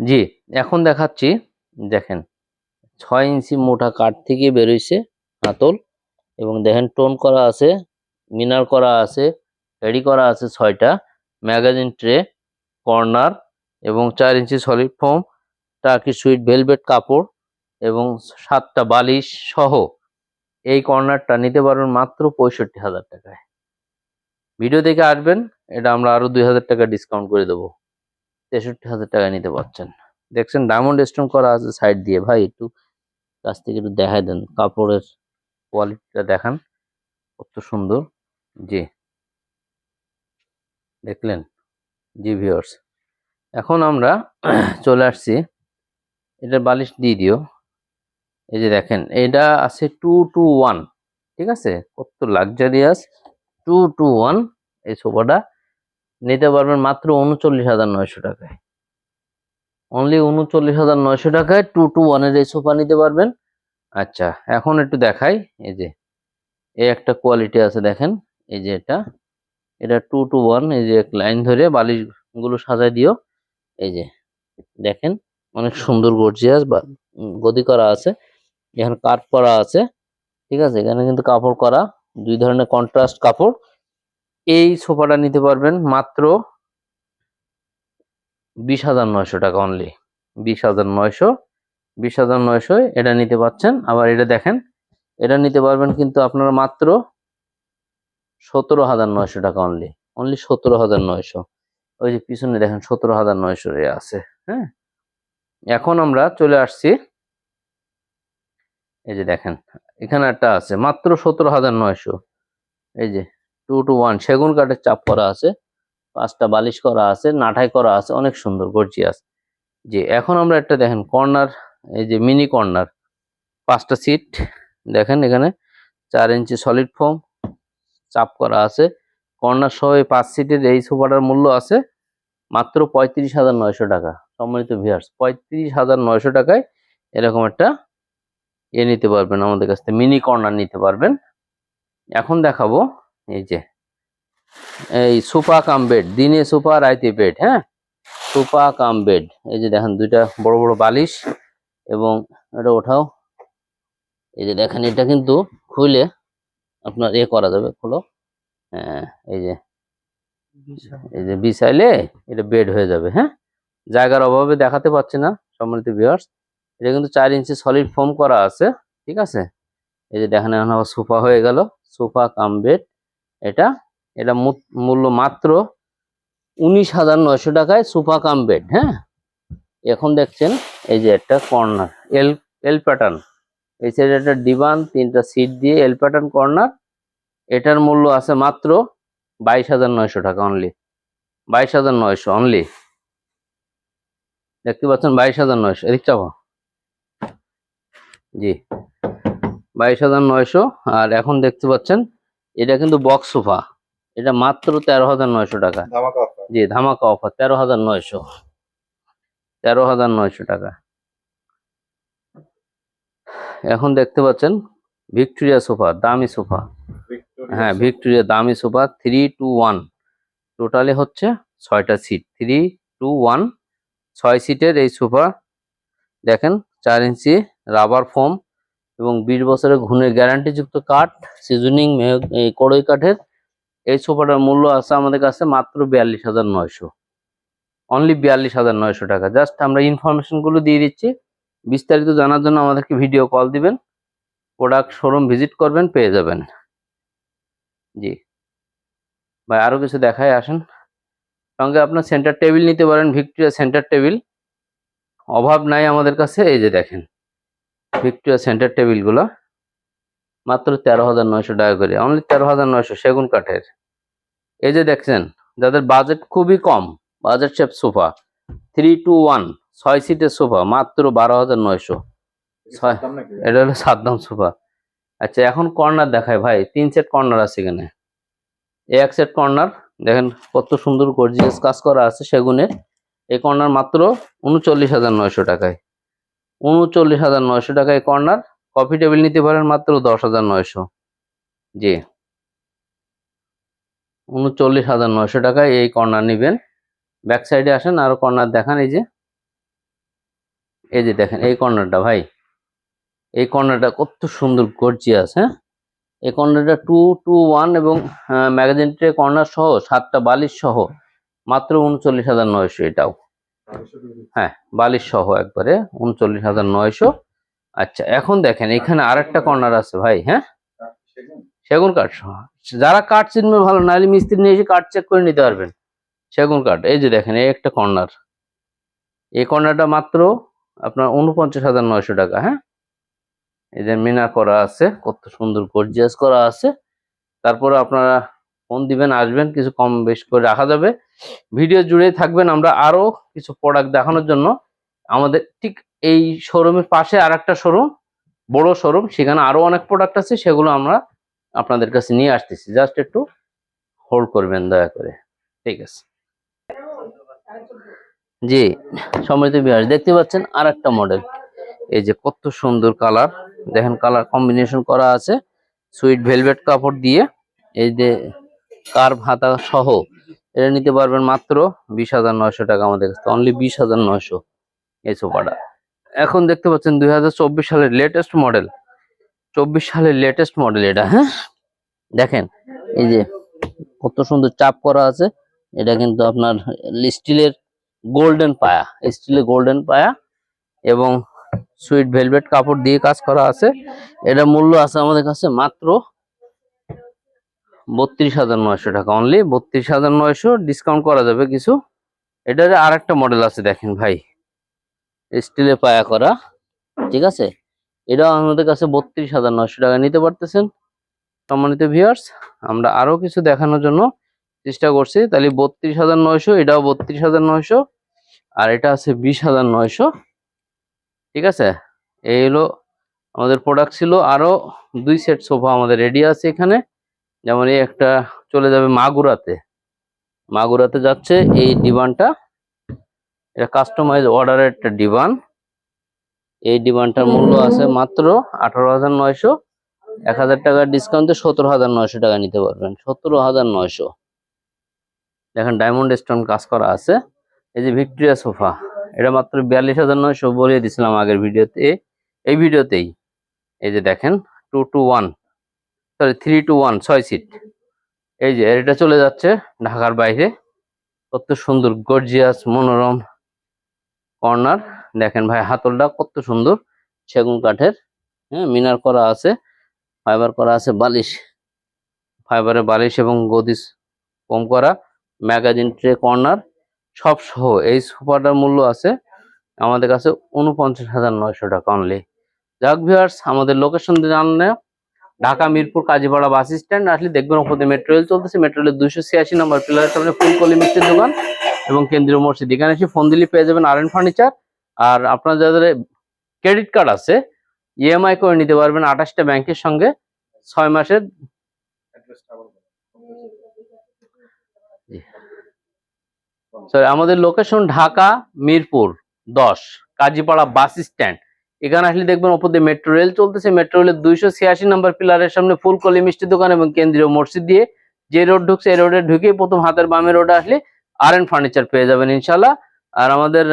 জি, এখন দেখাচ্ছি, দেখেন, ছয় ইঞ্চি মোটা কাঠ থেকে বেরোইছে হাতল এবং দেখেন টোন করা আছে, মিনার করা আছে, রেডি করা আছে ছয়টা, ম্যাগাজিন ট্রে, কর্নার এবং চার inch solid foam Turkey sweet velvet কাপড় এবং সাতটা বালিশ সহ এই কর্নারটা নিতে পারবেন মাত্র পঁয়ষট্টি হাজার টাকায়। ভিডিও দেখে আসবেন, এটা আমরা আরও দুই হাজার টাকা ডিসকাউন্ট করে দেবো। তেষট্টি হাজার টাকা নিতে পারছেন। দেখছেন ডায়মন্ড স্টোন করা আছে সাইড দিয়ে। ভাই, একটু কাছ থেকে একটু দেখাই দেন। কাপড়ের কোয়ালিটিটা দেখান। কত সুন্দর। জি। দেখলেন? জি ভিওর্স এখন আমরা চলে আসছি। এটার বালিশ দিয়ে দিও। এই যে দেখেন, এটা আছে টু টু ওয়ান ঠিক আছে? কত লাক্সারিয়াস টু টু ওয়ান এই সোফাটা। নিতে পারবেন মাত্র উনচল্লিশ হাজার নয়শো টাকায়। অনলি উনচল্লিশ হাজার নয়শো টাকায় টু টু ওয়ানের এই সোফা নিতে পারবেন। আচ্ছা এখন একটু দেখাই, এই যে, এই একটা কোয়ালিটি আছে দেখেন, এই যে এটা। এটা টু টু ওয়ান এই যে লাইন ধরে বালিশগুলো সাজাই দিও। এই যে, দেখেন, অনেক সুন্দর গর্জিয়াস বা গদি করা আছে। এখানে কাঠ করা আছে, ঠিক আছে? এখানে কিন্তু কাপড় করা, দুই ধরনের কন্ট্রাস্ট কাপড়। এই সোফাটা নিতে পারবেন মাত্র বিশ হাজার নয়শো টাকা অনলি বিশ হাজার নয়শো, বিশ হাজার নয়শো এটা নিতে পারছেন আবার এটা দেখেন, এটা নিতে পারবেন কিন্তু আপনারা মাত্র সতেরো হাজার নয়শো টাকা অনলি অনলি সতেরো হাজার নয়শো। ওই যে পিছনে দেখেন সতেরো হাজার নয়শো এ আছে হ্যাঁ? এখন আমরা চলে আসছি। এই যে দেখেন, এখানে একটা আছে, মাত্র সতেরো হাজার নয়শো। এই যে টু টু ওয়ান সেগুন কাঠের চাপ করা আছে, পাঁচটা বালিশ করা আছে, নাঠাই করা আছে, অনেক সুন্দর গর্জিয়াস জি, এখন আমরা একটা দেখেন কর্নার এই যে মিনি কর্নার পাঁচটা সিট দেখেন এখানে চার ইঞ্চি সলিড ফোম চাপ করা আছে। কর্নার সহ এই পাঁচ সিটের এই সোফাটার মূল্য আছে মাত্র পঁয়ত্রিশ হাজার নয়শো টাকা, সম্মানিত ভিয়ার্স পঁয়ত্রিশ হাজার নয়শো টাকায় এরকম একটা এ নিতে পারবেন, আমাদের কাছ থেকে মিনি কর্নার নিতে পারবেন। এখন দেখাবো এই যে, এই সোফা কাম বেড, দিনে সোফা রাইতে বেড হ্যাঁ? সোফা কাম বেড, এই যে দেখেন দুইটা বড় বড় বালিশ এবং এটা ওঠাও। এই যে দেখেন, এটা কিন্তু খুলে আপনার এ করা যাবে, খোলো। হ্যাঁ এই যে এই যে বিছাইলে এটা বেড হয়ে যাবে হ্যাঁ? জায়গার অভাবে দেখাতে পাচ্ছি না, সম্মানিত ভিউয়ার্স এটা কিন্তু চার ইঞ্চি সলিড ফোম করা আছে, ঠিক আছে? এই যে দেখেন, এখন আবার সোফা হয়ে গেল সোফা কাম বেড। এটা এটা মূল্য মাত্র উনিশ হাজার নয়শো টাকায় সোফা কাম বেড হ্যাঁ? এখন দেখছেন এই যে একটা কর্নার, এল এল প্যাটার্ন। এই সাইডে একটা ডিবান, তিনটা সিট দিয়ে এল প্যাটার্ন কর্নার। এটার মূল্য আছে মাত্র বাইশ হাজার নয়শো টাকা অনলি বাইশ হাজার নয়শো অনলি দেখতে পাচ্ছেন বাইশ হাজার নয়শো, এদিক চাপো। জি। বাইশ হাজার নয়শো, আর এখন দেখতে পাচ্ছেন এটা কিন্তু বক্স সোফা এটা মাত্র তেরো হাজার নয়শো টাকা। জি ধামাকা অফার তেরো হাজার নয়শো। তেরো হাজার নয়শো টাকা। এখন দেখতে পাচ্ছেন ভিক্টোরিয়া সোফা দামি সোফা হ্যাঁ ভিক্টোরিয়া দামি sofa three two one totally হচ্ছে ছয়টা সিট থ্রি টু ওয়ান ছয় সিটের এই সোফা দেখেন চার ইঞ্চি রাবার ফোম এবং বিশ বছরের ঘুণের গ্যারান্টিযুক্ত কাঠ, সিজনিং কড়ই কাঠের, এই সোফাটার মূল্য আছে আমাদের কাছে মাত্র বিয়াল্লিশ হাজার নয়শো। অনলি বিয়াল্লিশ হাজার নয়শো টাকা। জাস্ট আমরা ইনফরমেশনগুলো দিয়ে দিচ্ছি। বিস্তারিত জানার জন্য আমাদেরকে ভিডিও কল দিবেন। প্রোডাক্ট শোরুম ভিজিট করবেন, পেয়ে যাবেন। জি। ভাই আরও কিছু দেখায়, আসেন। সঙ্গে আপনার সেন্টার টেবিল নিতে পারেন ভিক্টোরিয়া সেন্টার টেবিল অভাব নাই আমাদের কাছে, এই যে দেখেন। ভিক্টোরিয়া সেন্টার টেবিলগুলো মাত্র তেরো হাজার নয়শো টাকা করে অনলি তেরো হাজার নয়শো সেগুন কাঠের। এই যে দেখছেন, যাদের বাজেট খুবই কম budget shape sofa three two one ছয় সিটের সোফা মাত্র বারো হাজার নয়শো। ছয়, এটা হলো সাদ্দাম সোফা আচ্ছা এখন কর্নার দেখায় ভাই, তিন সেট কর্নার আছে এখানে। এক সেট কর্নার দেখেন কত সুন্দর গর্জিয়াস কাজ করা আছে সেগুনের। এই কর্নার মাত্র উনচল্লিশ হাজার নয়শো টাকায়। উনচল্লিশ হাজার নয়শো টাকায় কর্নার। কফি টেবিল নিতে পারেন মাত্র দশ হাজার নয়শো। জি। উনচল্লিশ হাজার নয়শো টাকায় এই কর্নার নেবেন। ব্যাক সাইডে আসেন, আরও কর্নার দেখান, এই যে। এই যে দেখেন, এই কর্নারটা ভাই। এই কর্নারটা কত সুন্দর, গর্জিয়াস হ্যাঁ? এই কর্নারটা টু টু ওয়ান এবং ম্যাগাজিন কর্নার সহ সাতটা বালিশ সহ মাত্র উনচল্লিশ হাজার নয়শো এটাও। হ্যাঁ বালিশ সহ একবারে উনচল্লিশ হাজার নয়শো। আচ্ছা এখন দেখেন, এখানে আরেকটা কর্নার আছে ভাই হ্যাঁ? সেগুন কাঠ যারা কাঠ চিনবে ভালো, নাহলে মিস্ত্রি নিয়ে এসে কাঠ চেক করে নিতে পারবেন। সেগুন কাঠ, এই যে দেখেন, এই একটা কর্নার এই কর্নারটা মাত্র আপনার উনপঞ্চাশ হাজার নয়শো টাকা হ্যাঁ? এই যে মিনা করা আছে, কত সুন্দর গর্জিয়াস করা আছে। তারপরে আপনারা ফোন দিবেন, আসবেন, কিছু কম বেশ করে রাখা যাবে। ভিডিও জুড়ে থাকবেন আমরা আরও কিছু প্রোডাক্ট দেখানোর জন্য। আমাদের ঠিক এই শোরুমের পাশে আর একটা শোরুম বড় শোরুম সেখানে আরও অনেক প্রোডাক্ট আছে, সেগুলো আমরা আপনাদের কাছে নিয়ে আসতেছি। জাস্ট একটু হোল্ড করবেন দয়া করে। ঠিক আছে। জি সম্মানিত বিহার, দেখতে পাচ্ছেন আর একটা মডেল এই যে কত সুন্দর কালার দেখেন কালার কম্বিনেশন করা আছে। সুইট ভেলভেট কাপড় দিয়ে। এই যে কার্ভ হাতা সহ, এটা নিতে পারবেন মাত্র বিশ হাজার নয়শো টাকা আমাদের কাছে। অনলি বিশ হাজার নয়শো এই সোফাটা। এখন দেখতে পাচ্ছেন দুই হাজার চব্বিশ সালের লেটেস্ট মডেল চব্বিশ সালের লেটেস্ট মডেল এটা হ্যাঁ? দেখেন, এই যে কত সুন্দর চাপ করা আছে। এটা কিন্তু আপনার স্টিলের গোল্ডেন পায়া, স্টিলের গোল্ডেন পায়া এবং সুইট ভেলভেট কাপড় দিয়ে কাজ করা আছে। এটা মূল্য আছে আমাদের কাছে মাত্র বত্রিশ হাজার নয়শো টাকা অনলি বত্রিশ হাজার নয়শো ডিসকাউন্ট করা যাবে কিছু। এটার আর একটা মডেল আছে দেখেন ভাই। স্টিলে পায়া করা। ঠিক আছে? এটাও আমাদের কাছে বত্রিশ হাজার নয়শো টাকা নিতে পারতেছেন। সম্মানিত ভিউয়ার্স আমরা আরও কিছু দেখানোর জন্য চেষ্টা করছি। তাহলে বত্রিশ হাজার নয়শো, এটাও বত্রিশ হাজার নয়শো। আর এটা আছে বিশ হাজার নয়শো। ঠিক আছে? এই হলো আমাদের প্রোডাক্ট ছিল। আরও দুই সেট সোফা আমাদের রেডি আছে এখানে। যেমন এই একটা চলে যাবে মাগুরাতে। মাগুরাতে যাচ্ছে এই ডিমান্ডটা। এটা কাস্টমাইজ অর্ডারের একটা ডিমান্ড। এই ডিমান্ডটার মূল্য আছে মাত্র আঠারো হাজার নয়শো। এক হাজার টাকার ডিসকাউন্টে সতেরো হাজার নয়শো টাকা নিতে পারবেন। সতেরো হাজার নয়শো। দেখেন ডায়মন্ড স্টোন কাজ করা আছে। এই যে ভিক্টোরিয়া সোফা এটা মাত্র বিয়াল্লিশ হাজার নয়শো বলে দিছিলাম আগের ভিডিওতে। এই ভিডিওতেই এই যে দেখেন two two one sorry three two one ছয় সিট এই যে এটা চলে যাচ্ছে ঢাকার বাইরে। কত সুন্দর গর্জিয়াস মনোরম কর্নার দেখেন ভাই, হাতলটা কত সুন্দর। সেগুন কাঠের হ্যাঁ মিনার করা আছে ফাইবার করা আছে, বালিশ। ফাইবারে বালিশ এবং গদিস কম করা। ম্যাগাজিন ট্রে কর্নার সব সহ, এই সোফাটার মূল্য আছে আমাদের কাছে উনপঞ্চাশ হাজার নয়শো টাকা অনলি যাক ভিউয়ার্স আমাদের লোকেশন জানলে ঢাকা, মিরপুর, কাজীপাড়া বাস স্ট্যান্ড, আসলে দেখবেন ওপরে মেট্রো রেল চলতেছে মেট্রো রেলের দুইশো ছিয়াশি নম্বর পিলারের সামনে ফুলকলি মিষ্টির দোকান এবং কেন্দ্রীয় মসজিদ। এখানে এসে ফোন দিলে পেয়ে যাবেন আর ফার্নিচার আর আপনার যাদের ক্রেডিট কার্ড আছে ইএমআই করে নিতে পারবেন আঠাশটা ব্যাংকের সঙ্গে ছয় মাসের। সরি আমাদের লোকেশন ঢাকা, মিরপুর, দশ, কাজীপাড়া বাস স্ট্যান্ড। এখানে আসলে দেখবেন ওপর দিয়ে মেট্রো রেল চলতেছে মেট্রো রেলের দুইশো ছিয়াশি নম্বর পিলারের সামনে ফুলকলি মিষ্টি দোকান এবং কেন্দ্রীয় মসজিদ দিয়ে যে রোড ঢুকছে, এই রোডে ঢুকে প্রথম হাতের বামে রোডে আসলে আর এন ফার্নিচার পেয়ে যাবেন ইনশাল্লাহ আর আমাদের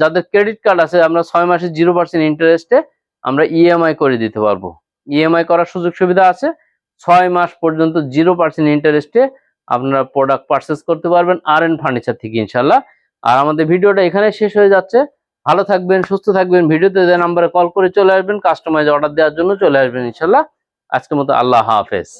যাদের ক্রেডিট কার্ড আছে, আমরা ছয় মাসে জিরো পার্সেন্ট ইন্টারেস্টে আমরা ইএমআই করে দিতে পারব। ইএমআই করার সুযোগ সুবিধা আছে। ছয় মাস পর্যন্ত জিরো পার্সেন্ট ইন্টারেস্টে আপনারা প্রোডাক্ট পারচেস করতে পারবেন আর এন ফার্নিচার থেকে ইনশাল্লাহ আর আমাদের ভিডিওটা এখানে শেষ হয়ে যাচ্ছে। ভালো থাকবেন, সুস্থ থাকবেন, ভিডিওতে যে নাম্বারে কল করে চলে আসবেন কাস্টমাইজ অর্ডার দেওয়ার জন্য চলে আসবেন ইনশাল্লাহ। আজকের মতো আল্লাহ হাফেজ।